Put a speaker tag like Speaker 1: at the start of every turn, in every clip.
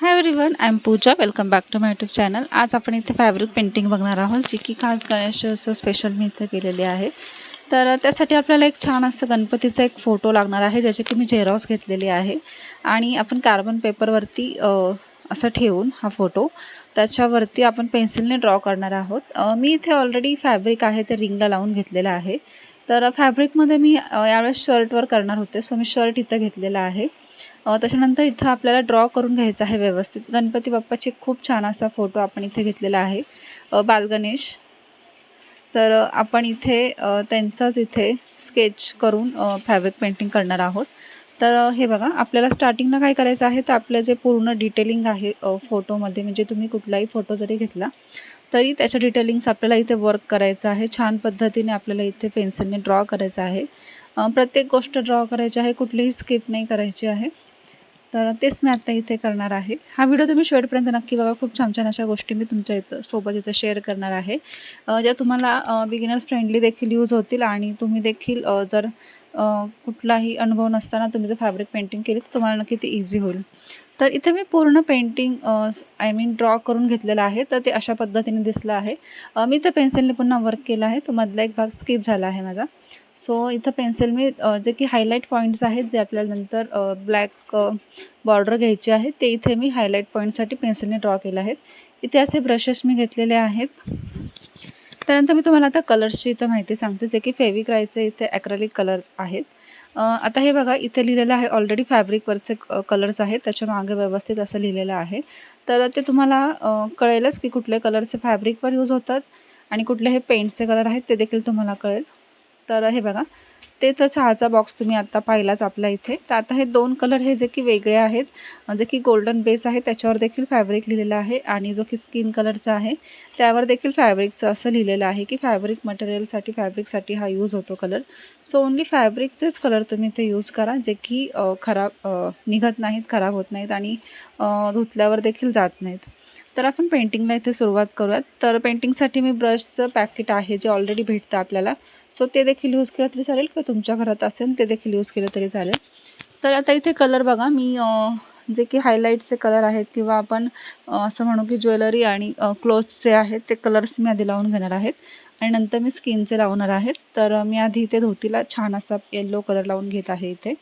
Speaker 1: Hi everyone I am Pooja welcome back to my YouTube channel आज आपण इथे fabric painting बघणार आहोत जी की खास गणेशचं स्पेशल मी इथे केलेली आहे. तर त्यासाठी आपल्याला एक छान असं गणपतीचा एक फोटो लागणार आहे ज्याची की मी झेरॉक्स घेतलेली आहे. आणि आपण कार्बन पेपरवरती असं ठेवून हा फोटो त्याच्यावरती आपण पेन्सिलने ड्रॉ करणार आहोत. मी इथे ऑलरेडी फॅब्रिक आहे ते रिंगला लावून घेतलेलं आहे. तर फॅब्रिकमध्ये मी यावेळेस शर्टवर करणार होते सो मी शर्ट इथं घेतलेला आहे. त्याच्यानंतर इथं आपल्याला ड्रॉ करून घ्यायचं आहे व्यवस्थित. गणपती बाप्पाचे खूप छान असा फोटो आपण इथे घेतलेला आहे. बालगणेश तर आपण इथे त्यांचाच इथे स्केच करून फॅब्रिक पेंटिंग करणार आहोत. तर हे बघा आपल्याला स्टार्टिंगला काय करायचं आहे? तर आपलं जे पूर्ण डिटेलिंग आहे फोटोमध्ये म्हणजे तुम्ही कुठलाही फोटो जरी घेतला तरी त्याच्या डिटेलिंग्स आपल्याला इथे वर्क करायचं आहे. छान पद्धतीने आपल्याला इथे पेन्सिलने ड्रॉ करायचं आहे. प्रत्येक गोष्ट ड्रॉ करायची आहे कुठलीही स्किप नाही करायची आहे. तर तेच मी आता इथे करणार आहे. हा व्हिडिओ तुम्ही शेवटपर्यंत नक्की बघा. खूप छान छान अशा गोष्टी मी तुमच्या इथं सोबत इथं शेअर करणार आहे. ज्या तुम्हाला बिगिनर्स फ्रेंडली देखील यूज होतील आणि तुम्ही देखील जर कुठलाही अनुभव नसताना तुम्ही जर फॅब्रिक पेंटिंग केली तर तुम्हाला नक्की ते इझी होईल. तर इथे मी पूर्ण पेंटिंग आय मीन ड्रॉ करून घेतलेलं आहे. तर ते अशा पद्धतीने दिसलं आहे. मी ते पेन्सिलने पुन्हा वर्क केलं आहे. तो मधला एक भाग स्किप झाला आहे माझा. सो इथं पेन्सिल मी जे की हायलाईट पॉईंट्स आहेत जे आपल्याला नंतर ब्लॅक बॉर्डर घ्यायची आहे ते इथे मी हायलाईट पॉईंटसाठी पेन्सिलने ड्रॉ केले आहेत. इथे असे ब्रशेस मी घेतलेले आहेत. त्यानंतर मी तुम्हाला आता कलर्सची इथं माहिती सांगते जे की फेविक्रायचे इथे ॲक्रेलिक कलर आहेत. आता हे बघा इथे लिहिलेलं आहे ऑलरेडी फॅब्रिकवरचे कलर्स आहेत त्याच्यामागे व्यवस्थित असं लिहिलेलं आहे. तर ते तुम्हाला कळेलच की कुठले कलरचे फॅब्रिकवर यूज होतात आणि कुठले हे पेंटचे कलर आहेत ते देखील तुम्हाला कळेल. तर हे बघा ते तर चहाचा बॉक्स तुम्ही आत्ता पाहिलाच आपल्या इथे. तर आता हे दोन कलर हे जे की वेगळे आहेत जे की गोल्डन बेस आहे त्याच्यावर देखील फॅब्रिक लिहिलेलं आहे आणि जो की स्किन कलरचा आहे त्यावर देखील फॅब्रिकचं असं लिहिलेलं आहे की फॅब्रिक मटेरियलसाठी फॅब्रिकसाठी हा यूज होतो कलर सो ओन्ली फॅब्रिकचेच कलर तुम्ही इथे यूज करा जे की खराब निघत नाहीत खराब होत नाहीत आणि धुतल्यावर देखील जात नाहीत. तर आपण पेंटिंगला इथे सुरुवात करूयात. तर पेंटिंगसाठी मी ब्रशचं पॅकेट आहे जे ऑलरेडी भेटतं आपल्याला. सो ते देखील यूज केलं तरी चालेल किंवा तुमच्या घरात असेल ते देखील यूज केलं तरी चालेल. तर आता इथे कलर बघा. मी जे की हायलाईटचे कलर आहेत किंवा आपण असं म्हणू की ज्वेलरी आणि क्लोथ्सचे आहेत ते कलर्स मी आधी लावून घेणार आहेत. आणि नंतर मी स्किनचे लावणार आहेत. तर मी आधी इथे धोतीला छान असा येल्लो कलर लावून घेत आहे इथे.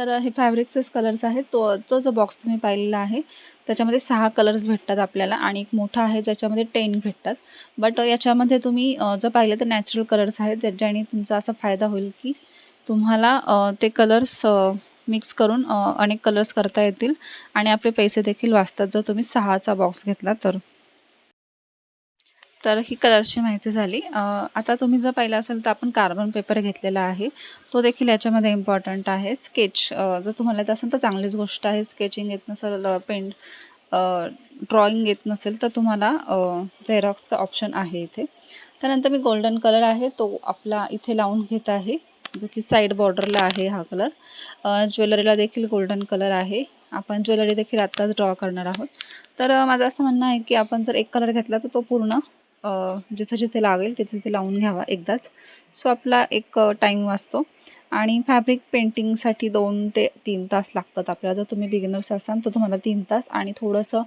Speaker 1: तर हे फॅब्रिक्सच कलर्स आहेत. तो तो जो बॉक्स तुम्ही पाहिलेला आहे त्याच्यामध्ये सहा कलर्स भेटतात आपल्याला आणि एक मोठा आहे ज्याच्यामध्ये टेन भेटतात. बट याच्यामध्ये तुम्ही जर पाहिलं तर नॅचरल कलर्स आहेत ज्याने तुमचा असा फायदा होईल की तुम्हाला ते कलर्स मिक्स करून अनेक कलर्स करता येतील आणि आपले पैसे देखील वाचतात जर तुम्ही सहाचा बॉक्स घेतला तर. तर ही कलरची माहिती झाली. आता तुम्ही जर पाहिलं असेल तर आपण कार्बन पेपर घेतलेला आहे. तो देखील याच्यामध्ये इम्पॉर्टंट आहे. स्केच जर तुम्हाला येत असेल तर चांगलीच गोष्ट आहे. स्केचिंग येत नसेल पेंट ड्रॉइंग येत नसेल तर तुम्हाला झेरॉक्सचा ऑप्शन आहे इथे. त्यानंतर मी गोल्डन कलर आहे. तो आपला इथे लावून घेत आहे. जो की साईड बॉर्डरला आहे हा कलर ज्वेलरीला देखील गोल्डन कलर आहे. आपण ज्वेलरी देखील आत्ताच ड्रॉ करणार आहोत. तर माझं असं म्हणणं आहे की आपण जर एक कलर घेतला तर तो पूर्ण जिथं जिथे लागेल तिथे तिथे लावून घ्यावा एकदाच. सो आपला एक टाईम वाचतो. आणि फॅब्रिक पेंटिंगसाठी दोन ते तीन तास लागतात आपल्याला. जर तुम्ही बिगिनर्स असाल तर तुम्हाला तीन तास. आणि थोडंसं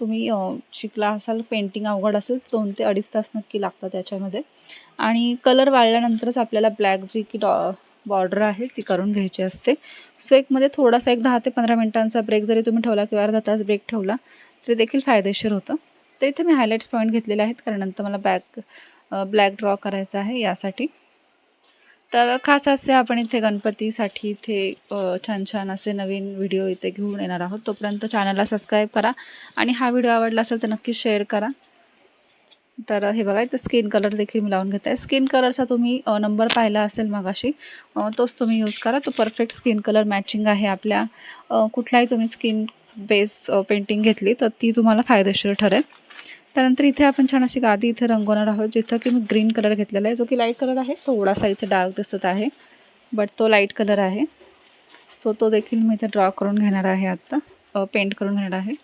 Speaker 1: तुम्ही शिकला असाल पेंटिंग अवघड असेल दोन ते अडीच तास नक्की लागतात त्याच्यामध्ये आणि कलर वाळल्यानंतरच आपल्याला ब्लॅक जी की डॉ बॉर्डर आहे ती करून घ्यायची असते. सो एकमध्ये थोडासा एक दहा ते पंधरा मिनिटांचा ब्रेक जरी तुम्ही ठेवला किंवा अर्धा तास ब्रेक ठेवला तरी देखील फायदेशीर होतं. तर इथे मी हायलाईट्स पॉईंट घेतलेले आहेत. कारण नंतर मला बॅक ब्लॅक ड्रॉ करायचा आहे यासाठी. तर खास असे आपण इथे गणपतीसाठी इथे छान छान असे नवीन व्हिडिओ इथे घेऊन येणार आहोत. तोपर्यंत चॅनलला सबस्क्राईब करा. आणि हा व्हिडिओ आवडला असेल तर नक्की शेअर करा. तर हे बघा इथं स्किन कलर देखील मी लावून घेत. आहे स्किन कलरचा तुम्ही नंबर पाहिला असेल मगाशी तोच तुम्ही यूज करा. तो परफेक्ट स्किन कलर मॅचिंग आहे आपल्या. कुठलाही तुम्ही स्किन बेस पेंटिंग घेतली तर ती तुम्हाला फायदेशीर ठरेल. त्यानंतर इथे आपण छान अशी गादी इथे रंगवणार आहोत जिथं की मी ग्रीन कलर घेतलेला आहे. जो की लाइट कलर आहे थोडासा इथे डार्क दिसत आहे बट तो लाइट कलर आहे. सो तो देखील मी इथे ड्रॉ करून घेणार आहे आत्ता पेंट करून घेणार आहे.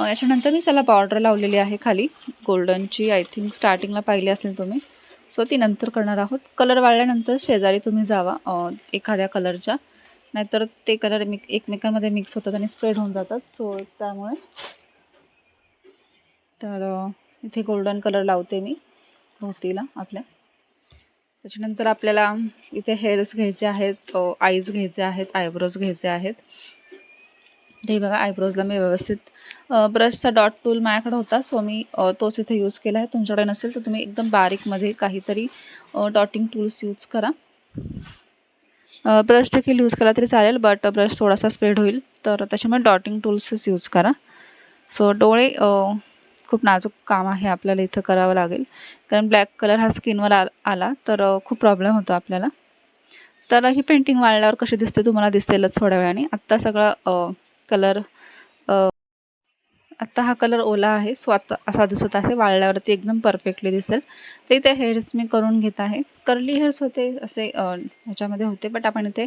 Speaker 1: याच्यानंतर मी त्याला बॉर्डर लावलेली आहे खाली. गोल्डनची आय थिंक स्टार्टिंगला पाहिली असेल तुम्ही. सो ती नंतर करणार आहोत. कलर वाळल्यानंतर शेजारी तुम्ही जावा एखाद्या कलरच्या नाहीतर ते कलर मिक एकमेकांमध्ये मिक्स होतात आणि स्प्रेड होऊन जातात. सो त्यामुळे तर इथे गोल्डन कलर लावते मी भोवतीला आपल्या. त्याच्यानंतर आपल्याला इथे हेअर्स घ्यायचे आहेत आईज घ्यायचे आहेत आयब्रोज घ्यायचे आहेत. ते बघा आयब्रोजला मी व्यवस्थित ब्रशचा डॉट टूल माझ्याकडे होता. सो मी तोच इथे यूज केला आहे. तुमच्याकडे नसेल तर तुम्ही एकदम बारीकमध्ये काहीतरी डॉटिंग टूल्स यूज करा. ब्रश देखील यूज केला तरी चालेल बट ब्रश थोडासा स्प्रेड होईल. तर त्याच्यामुळे डॉटिंग टूल्सच यूज करा. सो डोळे खूप नाजूक काम आहे आपल्याला इथं करावं लागेल. कारण ब्लॅक कलर हा स्किनवर आ आला तर खूप प्रॉब्लेम होतो आपल्याला. तर ही पेंटिंग वाळल्यावर कशी दिसते तुम्हाला दिसेलच थोड्या वेळाने. आत्ता सगळा कलर आत्ता हा कलर ओला आहे. सो आता असा दिसत आहे. वाळल्यावरती एकदम परफेक्टली दिसेल. तर इथे हेअर्स मी करून घेत आहे. कर्ली हेअर्स होते असे ह्याच्यामध्ये होते बट आपण इथे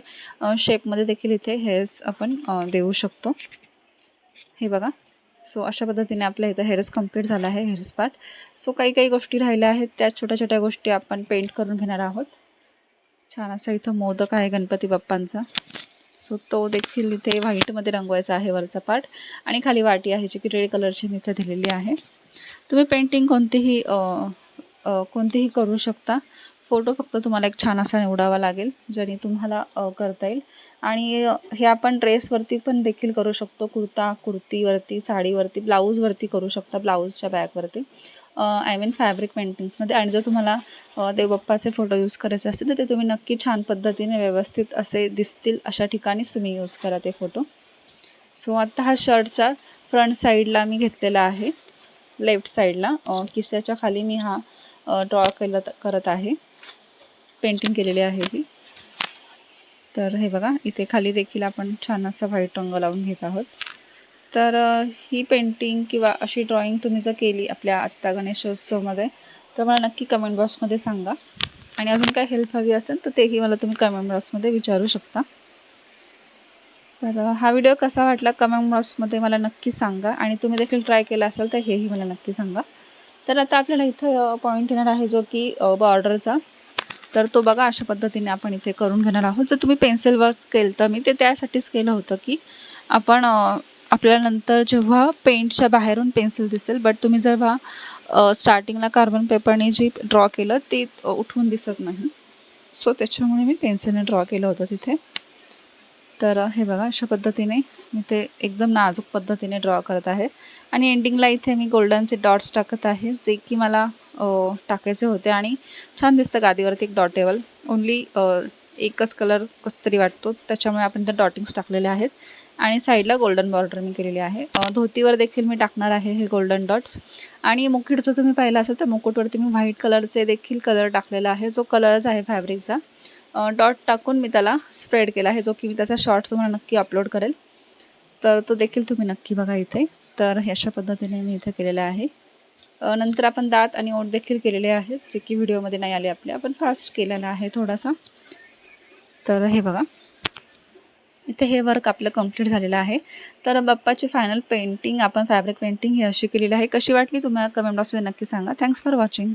Speaker 1: शेपमध्ये देखील इथे हेअर्स आपण देऊ शकतो. हे बघा. सो अशा पद्धतीने आपल्या इथं हेअर्स कंप्लीट झाला आहे हेअर्स पार्ट सो काही काही गोष्टी राहिल्या आहेत. त्या छोट्या छोट्या गोष्टी आपण पेंट करून घेणार आहोत. छान असा इथं मोदक आहे गणपती बाप्पांचा. सो तो देखील इथे व्हाईटमध्ये रंगवायचा आहे वरचा पार्ट आणि खाली वाटी आहे जी की रेड कलरची मी इथे दिलेली आहे. तुम्ही पेंटिंग कोणतीही कोणतीही करू शकता. फोटो फक्त तुम्हाला एक छान असा निवडावा लागेल ज्याने तुम्हाला करता येईल. आणि हे आपण ड्रेसवरती पण देखील करू शकतो. कुर्ता कुर्तीवरती साडीवरती ब्लाऊजवरती करू शकता ब्लाऊजच्या बॅगवरती आय मीन फॅब्रिक पेंटिंग्समध्ये. आणि जर तुम्हाला देवबाप्पाचे फोटो यूज करायचे असतील तर ते तुम्ही नक्की छान पद्धतीने व्यवस्थित असे दिसतील अशा ठिकाणीच तुम्ही यूज करा ते फोटो. सो आत्ता हा शर्टच्या फ्रंट साईडला मी घेतलेला आहे लेफ्ट साईडला. किस्याच्या खाली मी हा ड्रॉ केला करत आहे. पेंटिंग केलेली आहे ही. तर हे बघा इथे खाली देखील आपण छान असा व्हाईट रंग लावून घेत आहोत. तर ही पेंटिंग किंवा अशी ड्रॉइंग तुम्ही जर केली आपल्या आत्ता गणेशोत्सवमध्ये तर मला नक्की कमेंट बॉक्समध्ये सांगा. आणि अजून काय हेल्प हवी असेल तर तेही मला तुम्ही कमेंट बॉक्समध्ये विचारू शकता. तर हा व्हिडिओ कसा वाटला कमेंट बॉक्समध्ये मला नक्की सांगा. आणि तुम्ही देखील ट्राय केला असाल तर हेही मला नक्की सांगा. तर आता आपल्याला इथं पॉईंट येणार आहे जो की बॉर्डरचा तर तो बघा अशा पद्धतीने आपण इथे करून घेणार आहोत. जर तुम्ही पेन्सिल वर्क केलं तर मी ते त्यासाठीच केलं होतं की आपण आपल्याला नंतर जेव्हा पेंटच्या बाहेरून पेन्सिल दिसेल बट तुम्ही जेव्हा स्टार्टिंगला कार्बन पेपरने जी ड्रॉ केलं ते उठून दिसत नाही. सो त्याच्यामुळे मी पेन्सिलने ड्रॉ केलं होतं तिथे. तर हे बघा अशा पद्धतीने मी ते एकदम नाजूक पद्धतीने ड्रॉ करत आहे. आणि एंडिंगला इथे मी गोल्डनचे डॉट्स टाकत आहे जे की मला टाकायचे होते. आणि छान दिसतं गादीवरती एक डॉटेबल ओन्ली एकच कलर कसं तरी वाटतो. त्याच्यामुळे आपण त्या डॉटिंग्स टाकलेले आहेत. आणि साईडला गोल्डन बॉर्डर मी केलेली आहे. धोतीवर देखील मी टाकणार आहे हे गोल्डन डॉट्स आणि मुकुट जर तुम्ही पाहिलं असेल तर मुकुटवरती मी व्हाईट कलरचे देखील कलर टाकलेला आहे. जो कलरच आहे फॅब्रिकचा डॉट टाकून मी त्याला स्प्रेड केला आहे. जो की मी त्याचा शॉर्ट तुम्हाला नक्की अपलोड करेल. तर तो देखील तुम्ही नक्की बघा इथे. तर अशा पद्धतीने मी इथे केलेलं आहे. नंतर आपण दात आणि ओठ देखील केलेले आहेत. जे की व्हिडिओमध्ये नाही आले आपले. आपण फास्ट केलेला आहे थोडासा. तर हे बघा. इथे हे वर्क आपलं कंप्लीट झालेलं आहे. तर बाप्पाची फायनल पेंटिंग आपण फॅब्रिक पेंटिंग ही अशी केलेली आहे. कशी वाटली तुम्हाला कमेंट बॉक्समध्ये नक्की सांगा. Thanks for watching